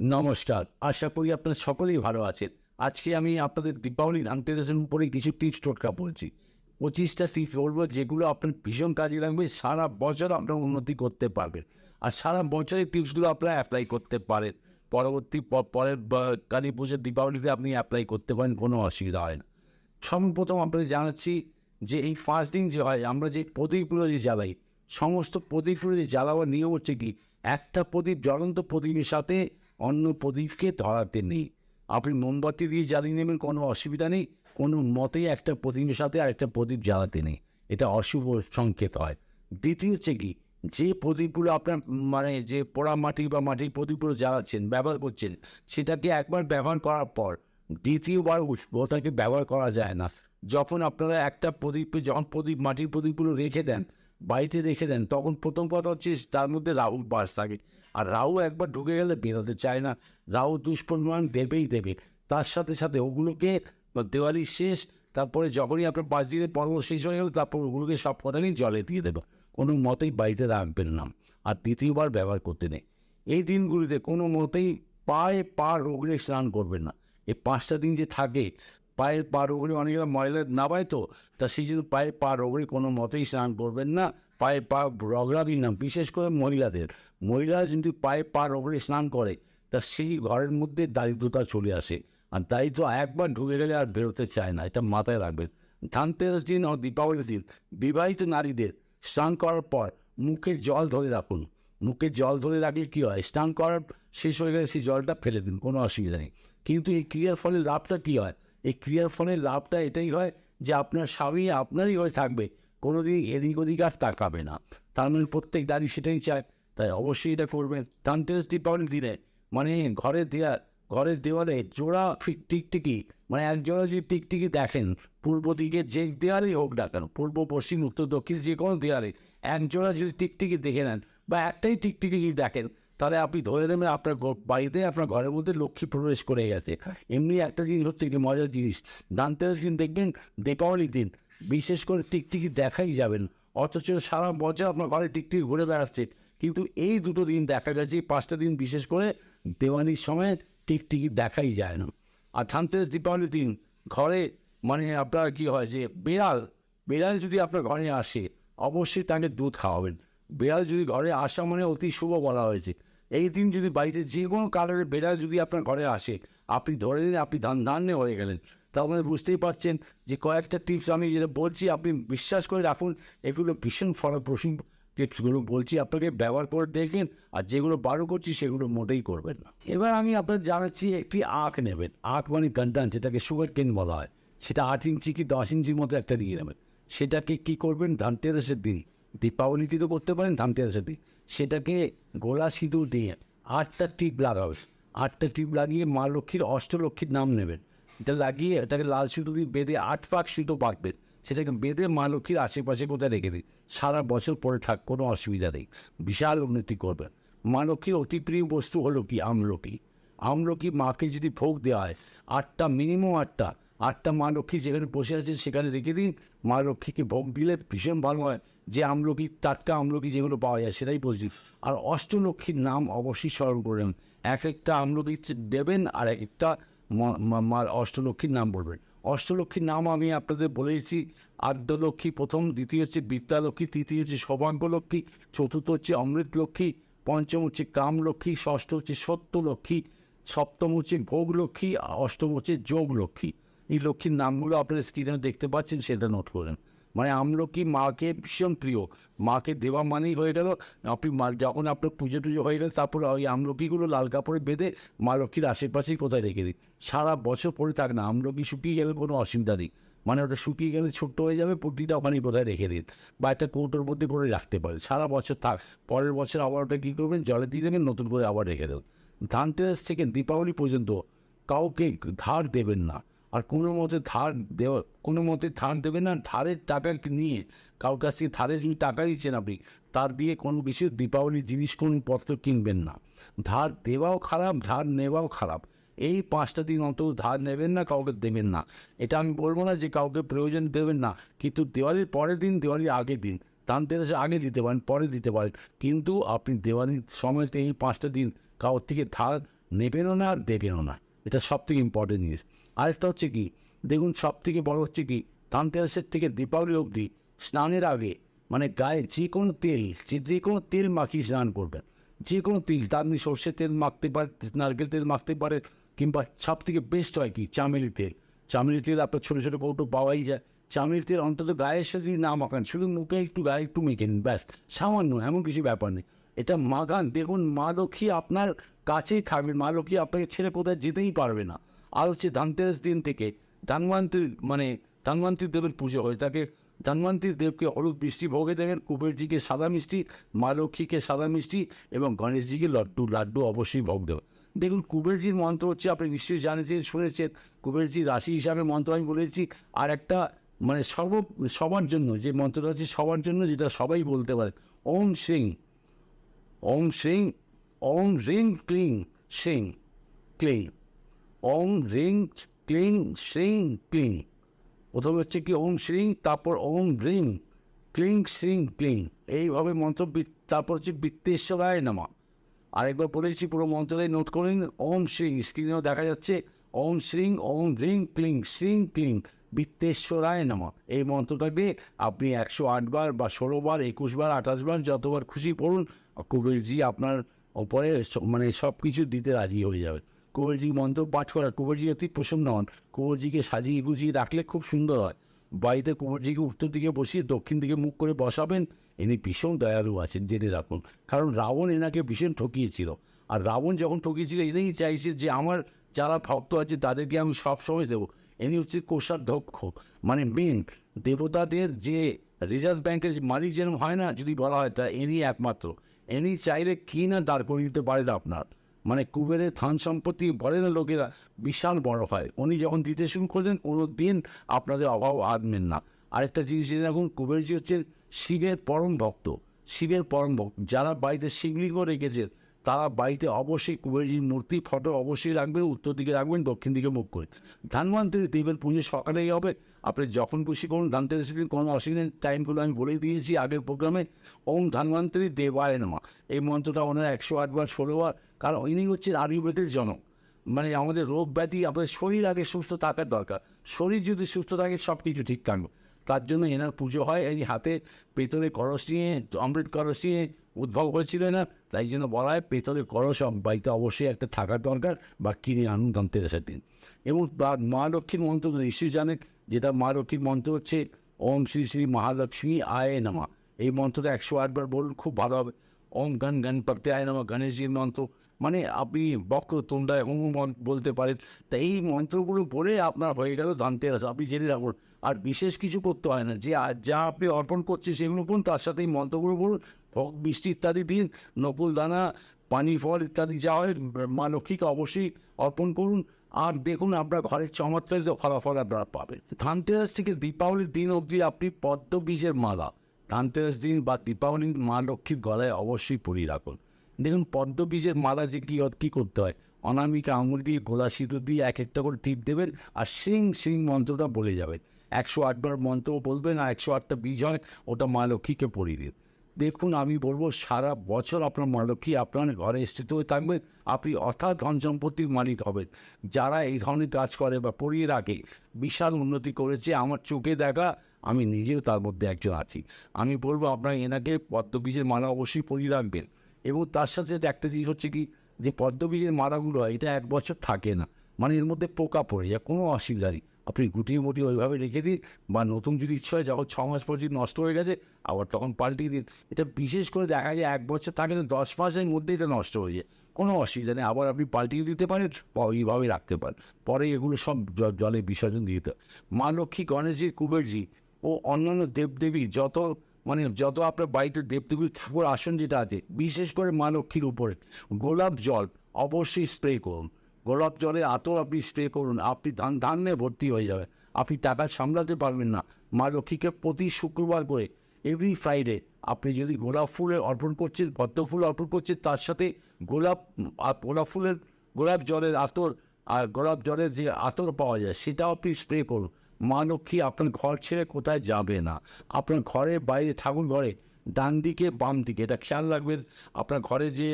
নমস্কার, আশা করি আপনারা সকলেই ভালো আছেন। আজকে আমি আপনাদের দীপাবলি ধানতেরাসের উপরে কিছু টিপস টোটকা বলছি। পঁচিশটা টিপস বলব যেগুলো আপনার ভীষণ কাজে লাগবে, সারা বছর আপনার উন্নতি করতে পারবেন। আর সারা বছরের টিপসগুলো আপনারা অ্যাপ্লাই করতে পারেন। পরবর্তী পরের কালী পুজোর দীপাবলিতে আপনি অ্যাপ্লাই করতে পারেন, কোনো অসুবিধা হয় না। সর্বপ্রথম আপনাদের জানাচ্ছি যে এই ফার্স্ট দিন যে হয়, আমরা যে প্রদীপগুলো যে জ্বালাই, সমস্ত প্রদীপগুলো যে জ্বালাবার নিয়ম হচ্ছে কি, একটা প্রদীপ জ্বলন্ত প্রদীপের সাথে অন্য প্রদীপকে ধরাতে নেই। আপনি মোমবাতি দিয়ে জ্বালিয়ে নেবেন, কোনো অসুবিধা নেই। কোনো মতেই একটা প্রদীপের সাথে আর একটা প্রদীপ জ্বালাতে নেই। এটা অশুভ সংকেত হয়। দ্বিতীয় হচ্ছে কি, যে প্রদীপগুলো আপনার মানে যে পোড়া মাটি বা মাটির প্রদীপগুলো জ্বালাচ্ছেন, ব্যবহার করছেন, সেটাকে একবার ব্যবহার করার পর দ্বিতীয়বার ওটাকে ব্যবহার করা যায় না। যখন আপনারা একটা প্রদীপে, যখন প্রদীপ, মাটির প্রদীপগুলো রেখে দেন বাড়িতে রেখে দেন, তখন প্রথম কথা হচ্ছে তার মধ্যে রাহুর বাস থাকে। আর রাহু একবার ঢুকে গেলে বেরোতে চায় না। রাহু দুষ্পরিমাণ দেবেই দেবে। তার সাথে সাথে ওগুলোকে দেওয়ালি শেষ, তারপরে যখনই আপনার পাঁচ দিনের পর্ব শেষ হয়ে গেল, তারপর ওগুলোকে সব কটাকেই জলে দিয়ে দেবে। কোনো মতেই বাড়িতে রাখবেন না। আর দ্বিতীয়বার ব্যবহার করতে নেই। এই দিনগুলিতে কোনো মতেই পায়ে পা রোগলে স্নান করবেন না। এই পাঁচটা দিন যে থাকে পায়ের পা রোগলে অনেকগুলো ময়লা নাবায় তো, তা সেই জন্য পায়ের পা রোগলে কোনো মতেই স্নান করবেন না। পায়ে পা রগড়াবি না, বিশেষ করে মহিলাদের। মহিলারা যদি পায়ে পা রগড়ে স্নান করে, তা সেই ঘরের মধ্যে দারিদ্রতা চলে আসে। আর দারিদ্র একবার ঢুকে গেলে আর বেরোতে চায় না, এটা মাথায় রাখবেন। ধানতেরাস দিন ও দীপাবলির দিন বিবাহিত নারীদের স্নান করার পর মুখে জল ধরে রাখুন। মুখে জল ধরে রাখলে কী হয়? স্নান করার শেষ হয়ে গেলে সেই জলটা ফেলে দিন, কোনো অসুবিধা নেই। কিন্তু এই ক্রিয়ার ফলে লাভটা কী হয়? এই ক্রিয়ার ফলে লাভটা এটাই হয় যে আপনার স্বামী আপনারই হয়ে থাকবে। কোনো দিন এদিক ওদিক আর তাকাবে না। তার মানে প্রত্যেক দাঁড়ি সেটাই চায়। তাই অবশ্যই এটা করবেন। ধানতেরাস দীপাবলির দিনে মানে ঘরের দেয়া, ঘরের দেওয়ালে জোড়া টিকটিকি মানে এক জোড়া যদি টিকটিকি দেখেন, পূর্ব দিকে যে দেওয়ালেই হোক না কেন, পূর্ব, পশ্চিম, উত্তর, দক্ষিণ যে কোনো দেওয়ালে এক জোড়া যদি টিকটিকি দেখে নেন, বা একটাই টিকটিকি যদি দেখেন তাহলে আপনি ধরে নেবেন আপনার বাড়িতে আপনার ঘরের মধ্যে লক্ষ্মী প্রবেশ করে গেছে। এমনি একটা জিনিস হচ্ছে কি, মজার জিনিস। দান্তেরাস দিন দেখবেন দীপাবলির দিন, বিশেষ করে টিকটিকি দেখাই যাবেন অথচ সারা বছর আপনার ঘরে টিকটিকি ঘুরে বেড়াচ্ছে। কিন্তু এই দুটো দিন দেখা গেছে পাঁচটা দিন বিশেষ করে দেওয়ালির সময় টিকটিকি দেখাই যায় না। আর ধানতেরাস দীপাবলির দিন, ঘরে মানে আপনার কি হয় যে, বিড়াল বিড়াল যদি আপনার ঘরে আসে, অবশ্যই তাকে দুধ খাওয়াবেন। বিড়াল যদি ঘরে আসা মানে অতি শুভ বলা হয়েছে। এই দিন যদি বাড়িতে যে কোনো কালারের বিড়াল যদি আপনার ঘরে আসে, আপনি ধরে নিন আপনি ধান ধান্যে হয়ে গেলেন। তা মানে বুঝতেই পারছেন যে কয়েকটা টিপস আমি যেটা বলছি, আপনি বিশ্বাস করে রাখুন, এগুলো ভীষণ ফলপ্রসূ টিপসগুলো বলছি। আপনাকে ব্যবহার করে দেখবেন আর যেগুলো বারো করছি সেগুলো মোটেই করবেন না। এবার আমি আপনার জানাচ্ছি একটি আখ নেবেন। আখ মানে গান্ডান যেটাকে সুগার কেন বলা হয়। সেটা আট ইঞ্চি কি দশ ইঞ্চির মতো একটা নিয়ে নেবেন। সেটাকে কি করবেন? ধানতেরাসের দিন। দীপাবলিতে তো করতে পারেন, ধানতেরাসের দিন। সেটাকে গোলা সিঁদুর দিয়ে আটটা টিপ লাগাবে আটটা টিপ লাগিয়ে মা লক্ষ্মীর অষ্টলক্ষ্মীর নাম নেবেন। এটা লাগিয়ে এটাকে লাল সিঁদুর দিয়ে বেঁধে আট পাক সিঁদুর বাঁধবেন। সেটাকে বেঁধে মা লক্ষ্মীর আশেপাশে কোথায় রেখে দিন? সারা বছর পরে থাক, কোনো অসুবিধা নেই। বিশাল উন্নতি করবেন। মা লক্ষ্মীর অতি প্রিয় বস্তু হলো কি? আমলকি। আমলকি মাকে যদি ভোগ দেওয়া হয়, আটটা মিনিমাম আটটা আটটা মা লক্ষ্মী যেখানে বসে আছে সেখানে রেখে দিন। মা লক্ষ্মীকে ভোগ দিলে ভীষণ ভালো হয়। যে আমলকি, টাটকা আমলকি যেগুলো পাওয়া যায় সেটাই বলছি। আর অষ্টলক্ষ্মীর নাম অবশ্যই স্মরণ করবেন এক একটা আমলকি দেবেন আর এক একটা মা- অষ্টলক্ষ্মীর নাম বলবেন। অষ্টলক্ষ্মীর নাম আমি আপনাদের বলেছি আদ্যলক্ষ্মী প্রথম, দ্বিতীয় হচ্ছে বিদ্যালক্ষ্মী, তৃতীয় হচ্ছে সৌভাগ্য লক্ষ্মী চতুর্থ হচ্ছে অমৃত লক্ষ্মী পঞ্চম হচ্ছে কাম লক্ষ্মী ষষ্ঠ হচ্ছে সত্য লক্ষ্মী সপ্তম হচ্ছে ভোগ লক্ষ্মী আর অষ্টম হচ্ছে যোগ লক্ষ্মী এই লক্ষ্মীর নামগুলো আপনার স্ক্রিনে দেখতে পাচ্ছেন, সেটা নোট করেন। মানে আমলকি মাকে ভীষণ প্রিয়। মাকে দেওয়া মানেই হয়ে গেল, আপনি মা যখন আপনার পুজো টুজো হয়ে গেল, তারপরে ওই আমলকিগুলো লাল কাপড়ে বেঁধে মা লক্ষ্মীর আশেপাশেই কোথায় রেখে দিই? সারা বছর পরে থাক না, আমলকি শুকিয়ে গেলে কোনো অসুবিধা নেই। মানে ওটা শুকিয়ে গেলে ছোট্ট হয়ে যাবে পুটিটা ওখানেই কোথায় রেখে দিন বা একটা কৌটোর মধ্যে করে রাখতে পারেন সারা বছর থাক, পরের বছর আবার ওটা কী করবেন, জলে দিয়ে দেবেন, নতুন করে আবার রেখে দেবেন। ধানতেরাস থেকে দীপাবলি পর্যন্ত কাউকে ধার দেবেন না। আর কোনো মতে ধার দেওয়া, কোনো মতে ধার দেবেন না, ধারের টাকা নিয়ে? কারোর কাছ থেকে ধারে যদি টাকা দিচ্ছেন আপনি, তার দিয়ে কোনো কিছু দীপাবলির জিনিস, কোনো পত্র কিনবেন না। ধার দেওয়াও খারাপ, ধার নেওয়াও খারাপ। এই পাঁচটা দিন অন্তত ধার নেবেন না, কাউকে দেবেন না। এটা আমি বলব না যে কাউকে প্রয়োজন দেবেন না, কিন্তু দেওয়ালির পরের দিন, দেওয়ালির আগের দিন ধানতেরাসের আগে দিতে পারেন, পরে দিতে পারেন, কিন্তু আপনি দেওয়ালির সময়তে এই পাঁচটা দিন কারোর থেকে ধার নেবেনও না আর দেবেনও না। এটা সব থেকে ইম্পর্টেন্ট জিনিস। আরেকটা হচ্ছে কি, দেখুন সব থেকে বড় হচ্ছে কি ধানতেরাসের থেকে দীপাবলি অবধি স্নানের আগে মানে গায়ে যে কোনো তেল, যে যে কোনো তেল মাখিয়ে স্নান করবেন। যে কোনো তেল তার আপনি সর্ষের তেল মাখতে পারেন, নারকেল তেল মাখতে পারেন, কিংবা সব থেকে বেস্ট হয় কি, চামেলি তেল। চামেলি তেল আপনার ছোটো ছোটো কৌটো পাওয়াই যায়। চামেলি তেল অন্তত গায়ের সাথে না মাখান, শুধু মুখে একটু, গায়ে একটু মেখে নিন ব্যাস, সামান্য, এমন কিছু ব্যাপার নেই। এটা মাখান, দেখুন মা লক্ষ্মী আপনার কাছেই থাকবেন, মা লক্ষ্মী আপনাকে ছেড়ে কোথায় যেতেই পারবে না। আর হচ্ছে ধানতেরাস দিন থেকে ধানবন্তী মানে ধানবন্তী দেবের পুজো হয়। তাকে ধন্বন্তী দেবকে হলুদ মিষ্টি ভোগে দেবেন কুবেরজিকে সাদা মিষ্টি, মা লক্ষ্মীকে সাদা মিষ্টি এবং গণেশজিকে লাড্ডু লাড্ডু অবশ্যই ভোগ দেবেন দেখুন, কুবেরজির মন্ত্র হচ্ছে, আপনি নিশ্চয়ই জানেছেন, শুনেছেন কুবেরজি রাশি হিসাবে মন্ত্র আমি বলেছি। আর একটা মানে সর্ব, সবার জন্য, যে মন্ত্রটা আছে, সবার জন্য যেটা সবাই বলতে পারে, ওম সিং ওম সিং ওম রিং ক্লিং সিং ক্লিং। ওম রিং ক্লিং সিং ক্লিং। প্রথমে হচ্ছে কি ওম শ্রিং, তারপর ওম রিং ক্লিং শ্রিং ক্লিং। এইভাবে মন্ত্র তারপর হচ্ছে বৃত্তেশ্বরায় নামা। আরেকবার বলেছি পুরো মন্ত্রটাই নোট করে নিন। ওম শ্রিং স্ক্রিনেও দেখা যাচ্ছে। ওম শ্রিং, ওম রিং ক্লিং শ্রিং ক্লিং, বৃত্তেশ্বরায় নামা। এই মন্ত্রটাকে আপনি একশো আটবার বা ষোলো বার, একুশ বার, আঠাশ বার, যতবার খুশি পড়ুন কুবেরজি আপনার ওপরে মানে সব কিছু দিতে রাজি হয়ে যাবে কুবেরজি মন্ত্র পাঠ করা কুবেরজি অতি প্রসন্ন হন। কুবেরজিকে সাজিয়ে গুজিয়ে রাখলে খুব সুন্দর হয়। বাড়িতে কুবেরজিকে উত্তর দিকে বসিয়ে দক্ষিণ দিকে মুখ করে বসাবেন, ইনি ভীষণ দয়ালু আছেন, জেনে রাখুন। কারণ রাবণ এনাকে ভীষণ ঠকিয়েছিল। আর রাবণ যখন ঠকিয়েছিল এনেই চাইছে যে আমার যারা ভক্ত আছে, তাদেরকে আমি সবসময় দেবো। ইনি হচ্ছে কোষাধ্যক্ষ মানে মেন দেবতাদের যে রিজার্ভ ব্যাংকের যে মালিক যেরকম হয় না, যদি বলা হয়, তা ইনি একমাত্র। ইনি চাইলে কি না দাঁড় করিয়ে দিতে পারেন আপনার। মানে কুবেরের ধন সম্পত্তি বলেন লোকেরা, বিশাল বড় হয় উনি যখন দিতে শুরু করলেন, কোনো দিন আপনাদের অভাব আনবেন না। আরেকটা জিনিস জেনে রাখুন, কুবেরজি হচ্ছেন শিবের পরম ভক্ত। শিবের পরম ভক্ত। যারা বাড়িতে শিবলিঙ্গ রেখেছেন তারা বাড়িতে অবশ্যই কুবেরজির মূর্তি, ফটো অবশ্যই রাখবেন উত্তর দিকে রাখবেন, দক্ষিণ দিকে মুখ করে। ধানবন্তী দেবেন পুজো সকালেই হবে। আপনি যখন খুশি করুন ধানতেরাসের দিন কোনো অসুবিধা টাইমগুলো আমি বলে দিয়েছি আগের প্রোগ্রামে। ওম ধানবন্তী দেবায় নমা। এই মন্ত্রটা ওনারা একশো আটবার ষোলোবার। কারণ ইনি হচ্ছেন আয়ুর্বেদের জনক। মানে আমাদের রোগ ব্যাধি আপনাদের শরীর আগে সুস্থ থাকার দরকার। শরীর যদি সুস্থ থাকে সব কিছু ঠিক থাকবে। তার জন্য এনার পুজো হয়। এই হাতে পেতলের করস নিয়ে, অমৃত করস নিয়ে উদ্ভব হয়েছিল না তাই জন্য বলা হয় পেতলের করস বাড়িতে অবশ্যই একটা থাকার দরকার বা কিনে আনুন ধনতেরাসের দিন। এবং মা লক্ষ্মীর মন্ত্র ঋষি জানেন যেটা মা লক্ষ্মীর মন্ত্র হচ্ছে, ওম শ্রী শ্রী মহালক্ষ্মী আয়ে নামা। এই মন্ত্রটা একশো আটবার বলুন, খুব ভালো হবে। ওম গণ গণপতি আয় নামা গণেশজির মন্ত্র মানে আপনি বক্র তোমরায় হুম বলতে পারেন তা এই মন্ত্রগুলো বলে আপনার হয়ে গেল ধনতেরাস আপনি জেনে রাখুন আর বিশেষ কিছু করতে হয় না যে যা আপনি অর্পণ করছেন সেগুলো বলুন তার সাথে এই মন্ত্রগুলো বলুন ভোগ বৃষ্টি ইত্যাদি দিন নকুল দানা পানি ফল ইত্যাদি যা হয় মা লক্ষ্মীকে অবশ্যই অর্পণ করুন আর দেখুন আপনার ঘরের চমৎকার ফলাফল আপনারা পাবেন ধানতেরাস থেকে দীপাবলির দিন অবধি আপনি পদ্ম বীজের মালা ধানতেরাস দিন বা দীপাবলির মা লক্ষ্মীর গলায় অবশ্যই পরিয়ে রাখুন। দেখুন পদ্ম বীজের মালা যে কী কী করতে হয়। অনামিকা আঙুল দিয়ে, গোলা সিঁদুর দিয়ে এক একটা করে টিপ দেবেন আর সিং সিং মন্ত্রটা বলে যাবেন। একশো আটবার মন্ত্র বলবেন আর একশো আটটা বীজ হয়, ওটা মা লক্ষ্মীকে পরিয়ে দিন। দেখুন, আমি বলব সারা বছর আপনার মা লক্ষ্মী আপনার ঘরে স্থিত হয়ে থাকবেন আপনি অর্থাৎ ধন সম্পত্তির মালিক হবেন। যারা এই ধরনের কাজ করে বা পড়িয়ে রাখে, বিশাল উন্নতি করেছে, আমার চোখে দেখা, আমি নিজেও তার মধ্যে একজন আছি। আমি বলব, আপনার এনাকে পদ্মবীজের মালা অবশ্যই পরিয়ে রাখবেন। এবং তার সাথে সাথে একটা জিনিস হচ্ছে কি, যে পদ্মবীজের মালাগুলো হয় এটা এক বছর থাকে না। মানে এর মধ্যে পোকা পড়ে যায়, কোনো অসুবিধা নেই। আপনি গুটিয়ে মুটিয়ে ওইভাবে রেখে দিন বা নতুন যদি ইচ্ছা হয় যখন ছ মাস পর যদি নষ্ট হয়ে গেছে, আবার তখন পাল্টিয়ে দিন। এটা বিশেষ করে দেখা যায় এক বছর থাকে না, দশ মাসের মধ্যে এটা নষ্ট হয়ে যায়। কোনো অসুবিধা নেই, আবার আপনি পাল্টিয়ে দিতে পারেন বা ওইভাবে রাখতে পারেন। পরে এগুলো সব জলে বিসর্জন দিতে। মা লক্ষ্মী গণেশজি, কুবেরজি ও অন্যান্য দেবদেবী যত মানে যত আপনার বাড়িতে দেবদেবীর ঠাকুর আসন যেটা আছে, বিশেষ করে মা লক্ষ্মীর উপরে। গোলাপ জল অবশ্যই স্প্রে করুন। গোলাপ জলের আতর আপনি স্প্রে করুন, আপনি ধান, ধান্যে ভর্তি হয়ে যাবে। আপনি টাকা সামলাতে পারবেন না। মা লক্ষ্মীকে প্রতি শুক্রবার করে এভরি ফ্রাইডে আপনি যদি গোলাপ ফুলের অর্পণ করছেন, পদ্ম ফুল অর্পণ করছেন, তার সাথে গোলাপ গোলাপ ফুলের, গোলাপ জলের আতর আর গোলাপ জলের যে আতর পাওয়া যায়, সেটাও আপনি স্প্রে করুন। মা লক্ষ্মী আপনার ঘর ছেড়ে কোথায় যাবে না। আপনার ঘরে বাইরে, ঠাকুর ঘরে ডান দিকে বাম দিকে। এটা খেয়াল রাখবেন আপনার ঘরে যে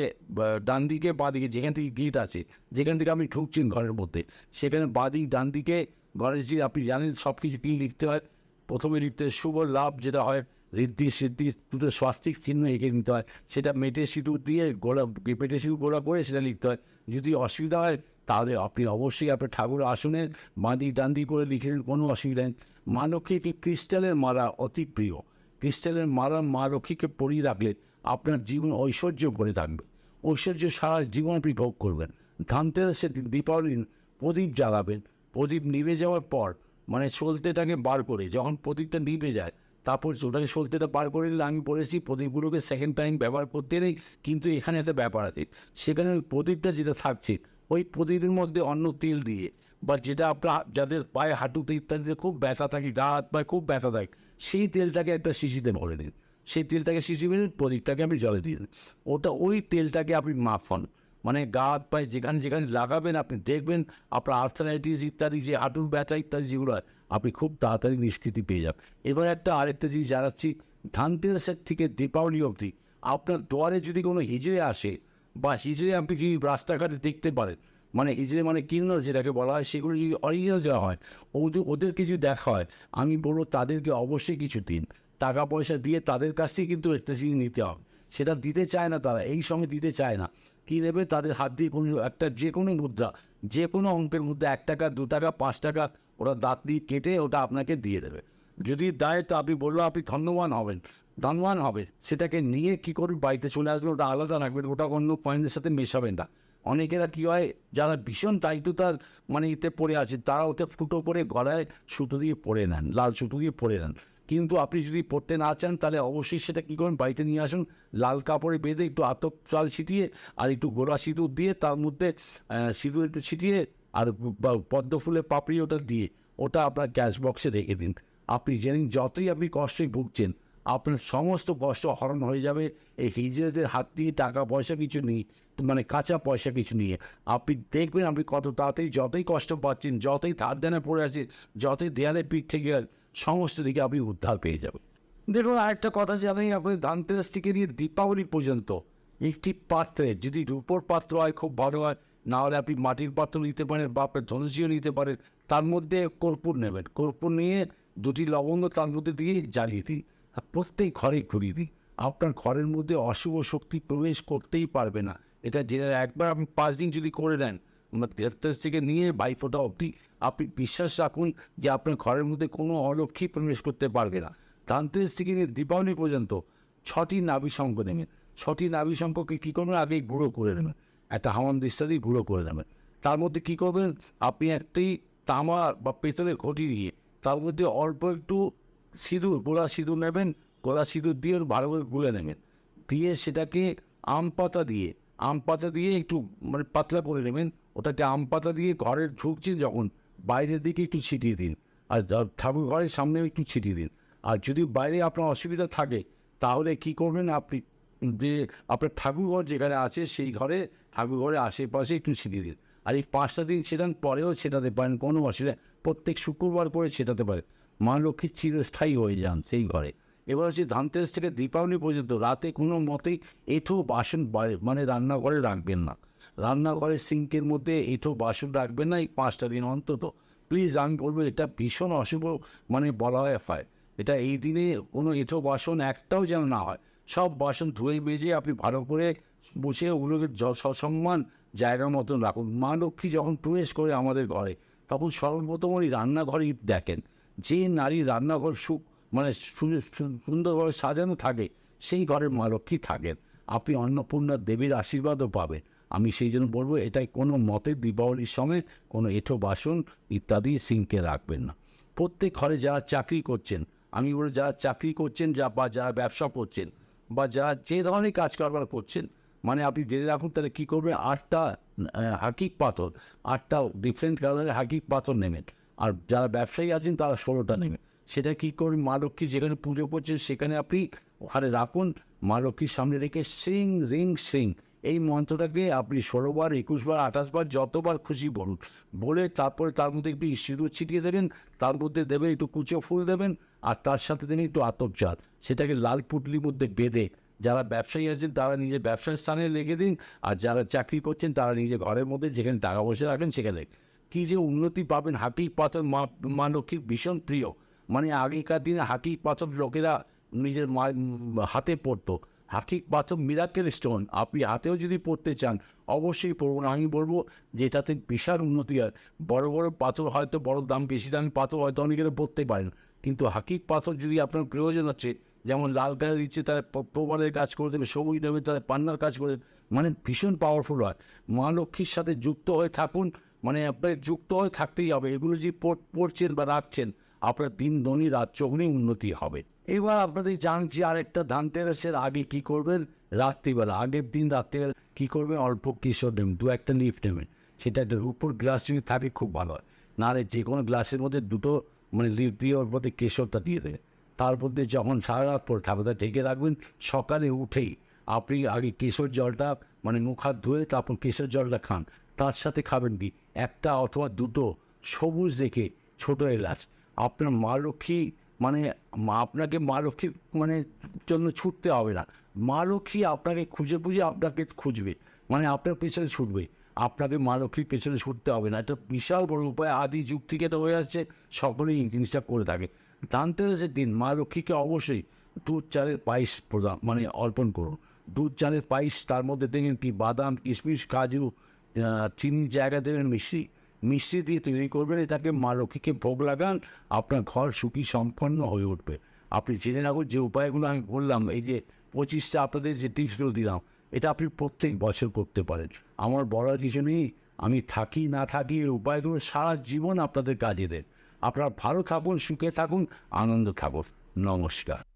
ডান দিকে, বাঁ দিকে, যেখান থেকে গেট আছে, যেখান থেকে আপনি ঢুকছেন ঘরের মধ্যে, সেখানে বাঁ দিক, ডান দিকে, ঘরের যে, আপনি জানেন সব কিছু কী লিখতে হয়, প্রথমে লিখতে শুভ লাভ যেটা হয়, ঋদ্ধি, সিদ্ধি, দুটো স্বাস্তিক চিহ্ন এঁকে নিতে হয়, সেটা মেটে সিঁদুর দিয়ে গোড়া মেটে সিঁদুর গোড়া করে সেটা লিখতে হয়। যদি অসুবিধা হয়, তাহলে আপনি অবশ্যই আপনার ঠাকুর আসনে বাঁদিক ডান দিক করে লিখে কোনো অসুবিধা নেই। মা একটি ক্রিস্টালের মালা অতি প্রিয়। ক্রিস্টালের মালা মা লক্ষ্মীকে পরিয়ে রাখলে আপনার জীবন ঐশ্বর্য করে থাকবে। ঐশ্বর্য সারা জীবন আপনি ভোগ করবেন। ধানতেরাসের দিন দীপাবলির প্রদীপ জ্বালাবেন। প্রদীপ নিভে যাওয়ার পর মানে সলতেটাকে বার করে যখন প্রদীপটা নিভে যায়, তারপর ওটাকে সলতেটা বার করে দিলে আমি বলেছি প্রদীপগুলোকে সেকেন্ড টাইম ব্যবহার করতে নেই, কিন্তু এখানে একটা ব্যাপার আছে। সেখানে প্রদীপটা যেটা থাকছে ওই প্রদীপের মধ্যে অন্য তেল দিয়ে বা যেটা আপনার যাদের পায়ে হাঁটুতে ইত্যাদিতে খুব ব্যথা থাকে হাত পায়ে খুব ব্যথা থাকে, সেই তেলটাকে একটা শিশিতে ভরে দিন সেই তেলটাকে শিশি মেরে প্রদীপটাকে আপনি জলে দিয়ে দিন। ওটা ওই তেলটাকে আপনি মাফন মানে গা হাত পায়ে যেখানে যেখানে লাগাবেন, আপনি দেখবেন আপনার আর্থারাইটিস ইত্যাদি যে হাঁটুর ব্যথা ইত্যাদি যেগুলো হয়, আপনি খুব তাড়াতাড়ি নিষ্কৃতি পেয়ে যাবেন। এবার একটা আরেকটা জিনিস জানাচ্ছি, ধানতেরাসের থেকে দীপাবলি অবধি আপনার দুয়ারে যদি কোনো হিজড়ে আসে বা হিজড়ে আপনি যদি রাস্তাঘাটে দেখতে পারেন মানে হিজড়ে মানে কিন্নর যেটাকে বলা হয়, সেগুলো যদি অরিজিনাল দেওয়া হয়, ওদের, ওদেরকে যদি দেখা হয়, আমি বলব তাদেরকে অবশ্যই কিছু দিন। টাকা পয়সা দিয়ে তাদের কাছ থেকে কিন্তু একটা জিনিস নিতে হবে। সেটা দিতে চায় না তারা, এই সঙ্গে দিতে চায় না। কী নেবে? তাদের হাত দিয়ে কোনো একটা যে কোনো মুদ্রা যে কোনো অঙ্কের মধ্যে এক টাকা, দু টাকা, পাঁচ টাকা, ওরা দাঁত দিয়ে কেটে ওটা আপনাকে দিয়ে দেবে। যদি দেয় তো আপনি বলল আপনি ধন্যবান হবেন। ধনবান হবে। সেটাকে নিয়ে কী করবেন বাড়িতে চলে আসবেন ওটা আলাদা রাখবেন ওটা অন্য পয়েন্টের সাথে মেশাবেন না। অনেকেরা কী হয়, যারা ভীষণ দায়িত্বতার মানে এতে পড়ে আছে, তারা ওতে ফুটো করে গলায় সুতো দিয়ে পরে নেন, লাল সুতো দিয়ে পরে নেন। কিন্তু আপনি যদি পড়তে না চান, তাহলে অবশ্যই সেটা কী করবেন বাড়িতে নিয়ে আসুন, লাল কাপড়ে বেঁধে একটু আতপ চাল ছিটিয়ে আর একটু গোড়া সিঁদুর দিয়ে তার মধ্যে সিঁদুর একটু ছিটিয়ে আর পদ্ম ফুলের পাপড়ি ওটা দিয়ে, ওটা আপনার ক্যাশ বক্সে রেখে দিন। আপনি জেনে যতই আপনি কষ্টে ভুগছেন আপনার সমস্ত কষ্ট হরণ হয়ে যাবে। এই হিজড়েদের হাত দিয়ে টাকা পয়সা কিছু নিয়ে মানে কাঁচা পয়সা কিছু নিয়ে আপনি দেখবেন আপনি কত তাড়াতাড়ি যতই কষ্ট পাচ্ছেন, যতই ধার দেনা পড়ে আছে, যতই দেয়ালে পিঠ থেকে সমস্ত দিকে আপনি উদ্ধার পেয়ে যাবেন। দেখুন, আরেকটা কথা জানাই আপনি ধানতেরাস থেকে নিয়ে দীপাবলি পর্যন্ত একটি পাত্রে যদি রূপোর পাত্র হয়, খুব ভালো হয়। না হলে আপনি মাটির পাত্র নিতে পারেন বা আপনার ধনুষিও নিতে পারেন। তার মধ্যে কর্পূর নেবেন। কর্পূর নিয়ে দুটি লবঙ্গ তার মধ্যে দিয়ে জ্বালিয়ে দিন। প্রত্যেক ঘরে ঘুরিয়ে দিন আপনার ঘরের মধ্যে অশুভ শক্তি প্রবেশ করতেই পারবে না। এটা জেনে একবার আপনি পাঁচ দিন যদি করে দেন দেবতাস থেকে নিয়ে বাইফোটা অবধি আপনি বিশ্বাস রাখুন যে আপনার ঘরের মধ্যে কোনো অলক্ষী প্রবেশ করতে পারবে না। ধানতেরাস থেকে নিয়ে দীপাবলি পর্যন্ত ছটি নাভি শঙ্খ নেবেন। ছটি নাভি শঙ্খকে কী করবেন আগে গুঁড়ো করে নেবেন? একটা হামান দিয়ে গুঁড়ো করে নেবেন। তার মধ্যে কী করবেন? আপনি একটি তামা বা পেতলের ঘটি দিয়ে তার মধ্যে অল্প একটু সিঁদুর গোলা সিঁদুর নেবেন গোলা সিঁদুর দিয়ে ভালো করে গুলে নেবেন। দিয়ে সেটাকে আম পাতা দিয়ে, আম পাতা দিয়ে একটু মানে পাতলা করে নেবেন। ওটাকে আম পাতা দিয়ে ঘরের ঢুকছেন যখন, বাইরের দিকে একটু ছিটিয়ে দিন। আর ঠাকুর ঘরের সামনে একটু ছিটিয়ে দিন। আর যদি বাইরে আপনার অসুবিধা থাকে, তাহলে কি করবেন আপনি? যে আপনার ঠাকুরঘর যেখানে আছে, সেই ঘরে ঠাকুরঘরের আশেপাশে একটু ছিটিয়ে দিন। আর এই পাঁচটা দিন সেটান পরেও ছেটাতে পারেন, কোনো অসুবিধা প্রত্যেক শুক্রবার করে ছেটাতে পারেন। মা লক্ষ্মী চিরস্থায়ী হয়ে যান সেই ঘরে। এবার হচ্ছে ধানতেরাস থেকে দীপাবলি পর্যন্ত রাতে কোনো মতেই এঁঠো বাসন মানে রান্নাঘরে রাখবেন না। রান্নাঘরের সিঙ্কের মধ্যে এঁঠো বাসন রাখবেন না, এই পাঁচটা দিন অন্তত। প্লিজ, আমি বলব এটা ভীষণ অশুভ মানে বলা হয় হয় এটা এই দিনে কোনো এঁঠো বাসন একটাও যেন না হয়। সব বাসন ধুয়ে মেজে আপনি ভালো করে বসে ওগুলোকে সসম্মান জায়গার মতন রাখুন। মা লক্ষ্মী যখন প্রবেশ করে আমাদের ঘরে, তখন সর্বপ্রথম ওই রান্নাঘরেই দেখেন। যে নারী রান্নাঘর মানে সু- সু- সুন্দরভাবে সাজানো থাকে, সেই ঘরের মা থাকেন। আপনি অন্নপূর্ণা দেবীর আশীর্বাদও পাবেন। আমি সেই জন্য বলব, এটাই কোনো মতে দীপাবলির সময় কোনো এঁঠো বাসন ইত্যাদি সিঙ্কে রাখবেন না। প্রত্যেক ঘরে যারা চাকরি করছেন, আমি বলি যারা চাকরি করছেন, যা, বা যারা ব্যবসা করছেন, বা যারা যে ধরনের কাজ কারবার করছেন মানে আপনি জেনে রাখুন, তাহলে কী করবেন? আটটা হাকিক পাথর, আটটা ডিফারেন্ট কালারের হাকিক পাথর নেবেন। আর যারা ব্যবসায়ী আছেন তারা ষোলোটা নেবেন সেটা কী করবেন মা লক্ষ্মী যেখানে পুজো করছেন সেখানে আপনি ওখানে রাখুন, মা লক্ষ্মীর সামনে রেখে সিং, রিং, সিং। এই মন্ত্রটাকে আপনি ষোলোবার একুশবার আঠাশবার যতবার খুশি বলুন। বলে তারপরে তার মধ্যে একটু সিঁদুর ছিটিয়ে দেবেন, তার মধ্যে দেবেন একটু কুচো ফুল দেবেন, আর তার সাথে দেবেন একটু আতকজাত সেটাকে লাল পুটলির মধ্যে বেঁধে যারা ব্যবসায়ী আছেন তারা নিজের ব্যবসার স্থানে রেখে দিন, আর যারা চাকরি করছেন তারা নিজের ঘরের মধ্যে যেখানে টাকা পয়সা রাখেন সেখানে কী যে উন্নতি পাবেন হাঁটি পাথর মা মা লক্ষ্মীর ভীষণ প্রিয়। মানে আগেকার দিনে হাঁটি পাথর লোকেরা নিজের মা, হাতে পড়তো। হাঁকি পাথর মিরাকেল স্টোন আপনি হাতেও যদি পড়তে চান, অবশ্যই পড়ব না আমি বলব যে এটাতে বিশাল উন্নতি হয়। বড় বড় পাথর হয়তো বড় দাম, বেশি দামি পাথর হয়তো অনেকেরা পড়তে পারেন। কিন্তু হাকিক পাথর যদি আপনার প্রয়োজন হচ্ছে যেমন লাল কালার দিচ্ছে তারা প- প্রবালের কাজ করে দেবে, সবুজ দেবে তারা পান্নার কাজ করে দেবে। মানে ভীষণ পাওয়ারফুল হয়। মা লক্ষ্মীর সাথে যুক্ত হয়ে থাকুন। মানে আপনার যুক্ত হয়ে থাকতেই হবে। এগুলো যে পড়ছেন বা রাখছেন, আপনার দিন ধনী রাত চগ্নি উন্নতি হবে। এবার আপনাদের জানছি আরেকটা ধানতেরাসের আগে কি করবেন? রাত্রিবেলা, আগের দিন রাত্রিবেলা কী করবেন? অল্প কিশোর নেবেন, দু একটা লিফট নেবেন। সেটা একটা উপর গ্লাস যদি থাকে খুব ভালো হয়। নাহলে যে কোনো গ্লাসের মধ্যে দুটো মানে লিফট দিয়ে ওর মধ্যে কেশরটা দিয়ে দেবে তার মধ্যে যখন সারা রাত পর ঠাকুরটা ঢেকে রাখবেন। সকালে উঠেই আপনি আগে কেশর জলটা মানে মুখ হাত ধুয়ে তারপর কেশর জলটা খান। তার সাথে খাবেন কি? একটা অথবা দুটো সবুজ দেখে ছোটো এলাচ। আপনার মা লক্ষ্মী মানে আপনাকে মা লক্ষ্মীর মানে জন্য ছুটতে হবে না। মা লক্ষ্মী আপনাকে খুঁজে খুঁজে আপনাকে খুঁজবে। মানে আপনার পেছনে ছুটবে। আপনাকে মা লক্ষ্মীর পেছনে ছুটতে হবে না। এটা বিশাল বড় উপায় আদি যুগ থেকে এটা হয়ে আসছে, সকলেই এই জিনিসটা করে থাকে। ধানতেরাসের দিন মা লক্ষ্মীকে অবশ্যই দুধ, চালের পায়েস প্রদান মানে অর্পণ করুন। দুধ, চালের পায়েস তার মধ্যে দেখেন কি? বাদাম, কিশমিশ, কাজু চিনির জায়গা দেবেন, মিষ্টি মিষ্টি দিয়ে তৈরি করবেন, এটাকে মা লক্ষ্মীকে ভোগ লাগান, আপনার ঘর সুখী সম্পন্ন হয়ে উঠবে। আপনি জেনে রাখুন যে উপায়গুলো আমি বললাম, এই যে পঁচিশটা আপনাদের যে টিপসগুলো দিলাম, এটা আপনি প্রত্যেক বছর করতে পারেন। আমার বড় কিছু নেই, আমি থাকি, না থাকি, এই উপায়গুলো সারা জীবন আপনাদের কাজে দেন আপনারা ভালো থাকুন, সুখে থাকুন, আনন্দ থাকুন। নমস্কার।